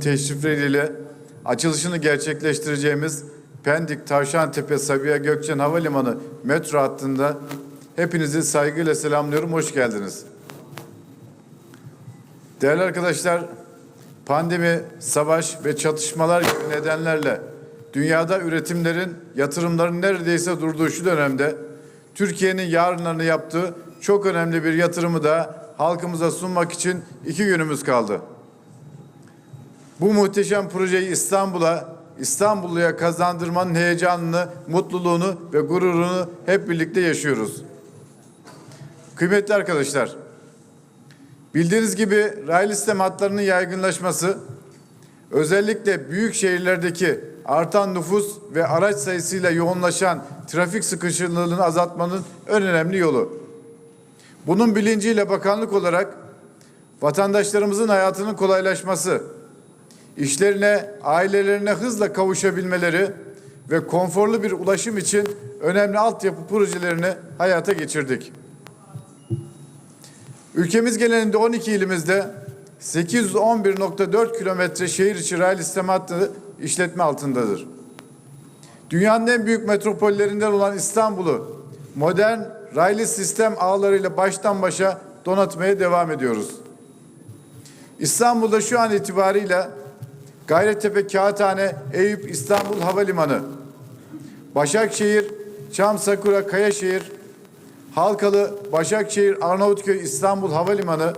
teşrifleriyle açılışını gerçekleştireceğimiz Pendik Tavşantepe Sabiha Gökçen Havalimanı metro hattında hepinizi saygıyla selamlıyorum. Hoş geldiniz. Değerli arkadaşlar, pandemi, savaş ve çatışmalar gibi nedenlerle dünyada üretimlerin, yatırımların neredeyse durduğu şu dönemde Türkiye'nin yarınlarını yaptığı çok önemli bir yatırımı da halkımıza sunmak için iki günümüz kaldı. Bu muhteşem projeyi İstanbul'a, İstanbulluya kazandırmanın heyecanını, mutluluğunu ve gururunu hep birlikte yaşıyoruz. Kıymetli arkadaşlar, bildiğiniz gibi raylı sistem hatlarının yaygınlaşması, özellikle büyük şehirlerdeki artan nüfus ve araç sayısıyla yoğunlaşan trafik sıkışıklığını azaltmanın en önemli yolu. Bunun bilinciyle bakanlık olarak vatandaşlarımızın hayatının kolaylaşması, işlerine, ailelerine hızla kavuşabilmeleri ve konforlu bir ulaşım için önemli altyapı projelerini hayata geçirdik. Ülkemiz genelinde 12 ilimizde 811.4 kilometre şehir içi raylı sistem hattı işletme altındadır. Dünyanın en büyük metropollerinden olan İstanbul'u modern raylı sistem ağlarıyla baştan başa donatmaya devam ediyoruz. İstanbul'da şu an itibariyle Gayrettepe, Kağıthane, Eyüp, İstanbul Havalimanı, Başakşehir, Çam, Sakura, Kayaşehir, Halkalı, Başakşehir, Arnavutköy, İstanbul Havalimanı,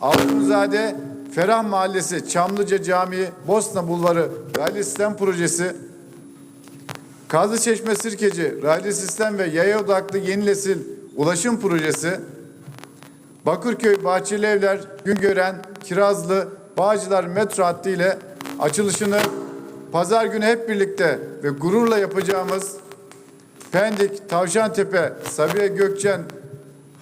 Altınzade, Ferah Mahallesi, Çamlıca Camii, Bosna Bulvarı Raylı Sistem Projesi, Kazlıçeşme Sirkeci Raylı Sistem ve Yaya Odaklı Yeni Ulaşım Projesi, Bakırköy, Bahçeli Evler, Güngören, Kirazlı, Bağcılar metro hattı ile açılışını pazar günü hep birlikte ve gururla yapacağımız Pendik, Tavşantepe, Sabiha Gökçen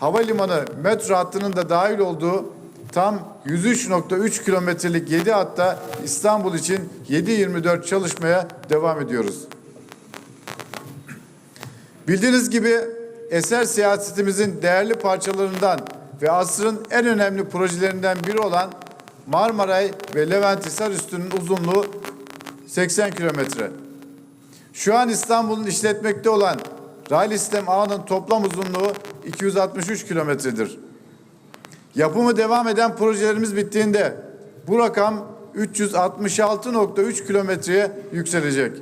Havalimanı metro hattının da dahil olduğu tam 103.3 kilometrelik 7 hatta İstanbul için 7.24 çalışmaya devam ediyoruz. Bildiğiniz gibi eser siyasetimizin değerli parçalarından ve asrın en önemli projelerinden biri olan Marmaray ve Levent Hisarüstü'nün uzunluğu 80 kilometre. Şu an İstanbul'un işletmekte olan raylı sistem ağının toplam uzunluğu 263 kilometredir. Yapımı devam eden projelerimiz bittiğinde bu rakam 366.3 kilometreye yükselecek.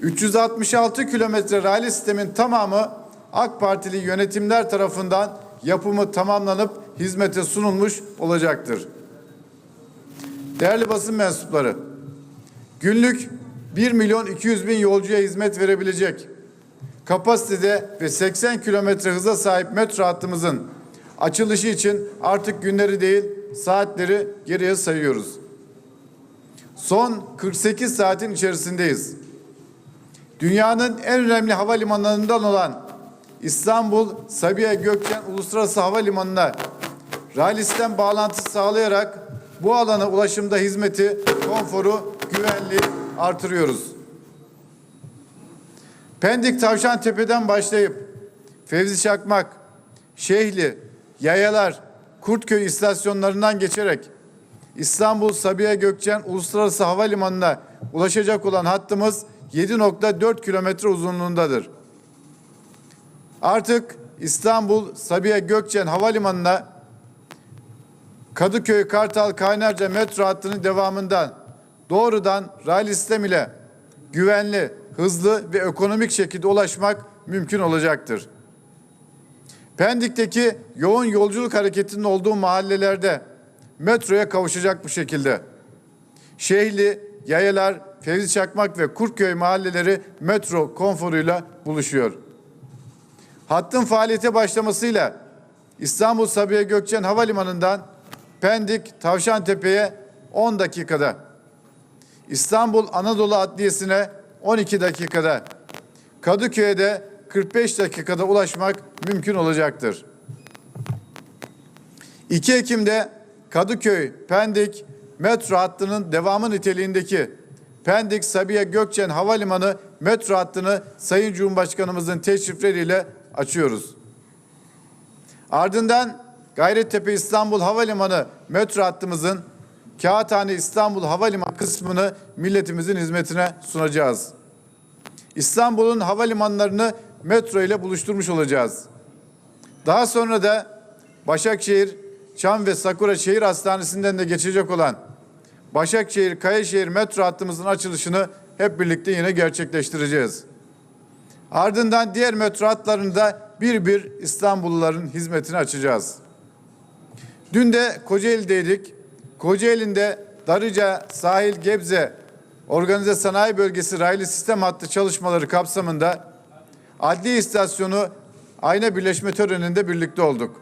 366 kilometre raylı sistemin tamamı AK Partili yönetimler tarafından yapımı tamamlanıp hizmete sunulmuş olacaktır. Değerli basın mensupları, günlük 1 milyon 200 bin yolcuya hizmet verebilecek kapasitede ve 80 kilometre hıza sahip metro hattımızın açılışı için artık günleri değil saatleri geriye sayıyoruz. Son 48 saatin içerisindeyiz. Dünyanın en önemli havalimanlarından olan İstanbul Sabiha Gökçen Uluslararası Havalimanı'na raylı sistem bağlantısı sağlayarak bu alana ulaşımda hizmeti, konforu, güvenliği artırıyoruz. Pendik Tavşantepe'den başlayıp Fevzi Çakmak, Şehli, Yayalar, Kurtköy istasyonlarından geçerek İstanbul Sabiha Gökçen Uluslararası Havalimanı'na ulaşacak olan hattımız 7.4 kilometre uzunluğundadır. Artık İstanbul Sabiha Gökçen Havalimanı'na Kadıköy Kartal Kaynarca metro hattının devamından doğrudan raylı sistem ile güvenli, hızlı ve ekonomik şekilde ulaşmak mümkün olacaktır. Pendik'teki yoğun yolculuk hareketinin olduğu mahallelerde metroya kavuşacak bu şekilde. Şehli, Yayalar, Fevzi Çakmak ve Kurtköy mahalleleri metro konforuyla buluşuyor. Hattın faaliyete başlamasıyla İstanbul Sabiha Gökçen Havalimanı'ndan Pendik Tavşantepe'ye 10 dakikada, İstanbul Anadolu Adliyesi'ne 12 dakikada, Kadıköy'e de 45 dakikada ulaşmak mümkün olacaktır. 2 Ekim'de Kadıköy, Pendik metro hattının devamı niteliğindeki Pendik Sabiha Gökçen Havalimanı metro hattını Sayın Cumhurbaşkanımızın teşrifleriyle açıyoruz. Ardından Gayrettepe İstanbul Havalimanı metro hattımızın Kağıthane İstanbul Havalimanı kısmını milletimizin hizmetine sunacağız. İstanbul'un havalimanlarını metro ile buluşturmuş olacağız. Daha sonra da Başakşehir, Çam ve Sakura Şehir Hastanesi'nden de geçecek olan Başakşehir Kayaşehir metro hattımızın açılışını hep birlikte yine gerçekleştireceğiz. Ardından diğer metro hatlarını da bir bir İstanbulluların hizmetine açacağız. Dün de Kocaeli'deydik. Kocaeli'nde Darıca, Sahil, Gebze Organize Sanayi Bölgesi raylı sistem hattı çalışmaları kapsamında adli istasyonu ayna birleşme töreninde birlikte olduk.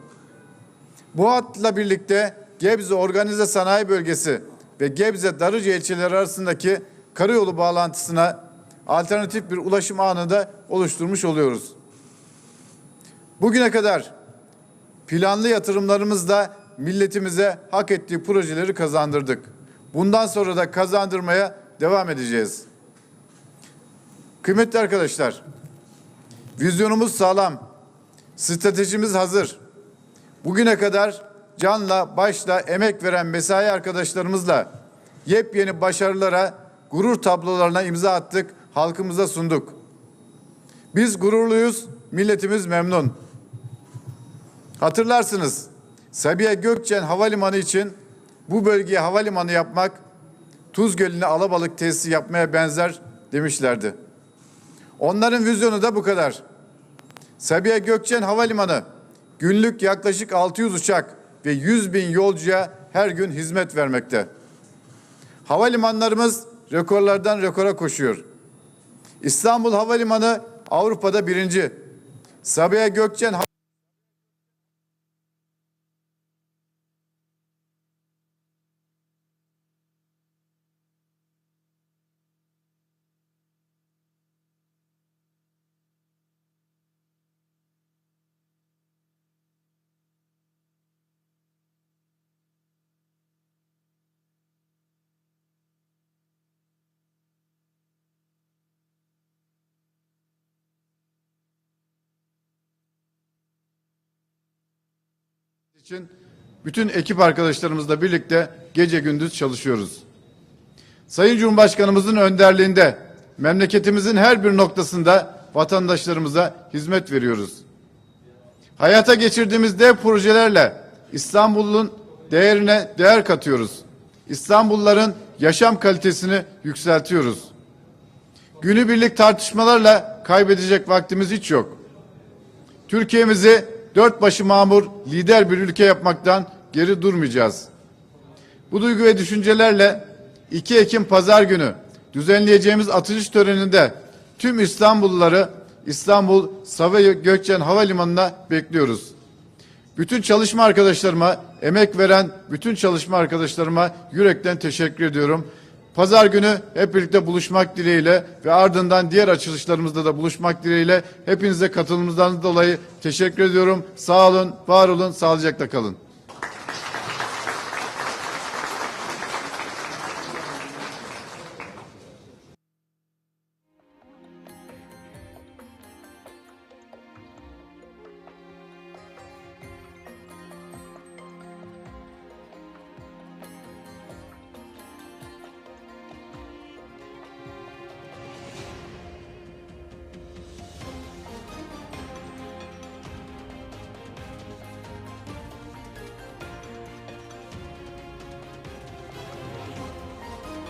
Bu hatla birlikte Gebze Organize Sanayi Bölgesi ve Gebze Darıca ilçeleri arasındaki karayolu bağlantısına alternatif bir ulaşım ağını da oluşturmuş oluyoruz. Bugüne kadar planlı yatırımlarımızla milletimize hak ettiği projeleri kazandırdık. Bundan sonra da kazandırmaya devam edeceğiz. Kıymetli arkadaşlar, vizyonumuz sağlam, stratejimiz hazır. Bugüne kadar canla, başla, emek veren mesai arkadaşlarımızla yepyeni başarılara, gurur tablolarına imza attık, halkımıza sunduk. Biz gururluyuz, milletimiz memnun. Hatırlarsınız, Sabiha Gökçen Havalimanı için bu bölgeye havalimanı yapmak, Tuz Gölü'ne alabalık tesisi yapmaya benzer demişlerdi. Onların vizyonu da bu kadar. Sabiha Gökçen Havalimanı günlük yaklaşık 600 uçak ve 100 bin yolcuya her gün hizmet vermekte. Havalimanlarımız rekorlardan rekora koşuyor. İstanbul Havalimanı Avrupa'da birinci. Sabiha Gökçen için bütün ekip arkadaşlarımızla birlikte gece gündüz çalışıyoruz. Sayın Cumhurbaşkanımızın önderliğinde memleketimizin her bir noktasında vatandaşlarımıza hizmet veriyoruz. Hayata geçirdiğimiz dev projelerle İstanbul'un değerine değer katıyoruz. İstanbulluların yaşam kalitesini yükseltiyoruz. Günübirlik tartışmalarla kaybedecek vaktimiz hiç yok. Türkiye'mizi dört başı mamur lider bir ülke yapmaktan geri durmayacağız. Bu duygu ve düşüncelerle 2 Ekim Pazar günü düzenleyeceğimiz atılış töreninde tüm İstanbulluları İstanbul Sabiha Gökçen Havalimanı'na bekliyoruz. Bütün çalışma arkadaşlarıma, emek veren bütün çalışma arkadaşlarıma yürekten teşekkür ediyorum. Pazar günü hep birlikte buluşmak dileğiyle ve ardından diğer açılışlarımızda da buluşmak dileğiyle hepinize katılımınızdan dolayı teşekkür ediyorum. Sağ olun, var olun, sağlıcakla kalın.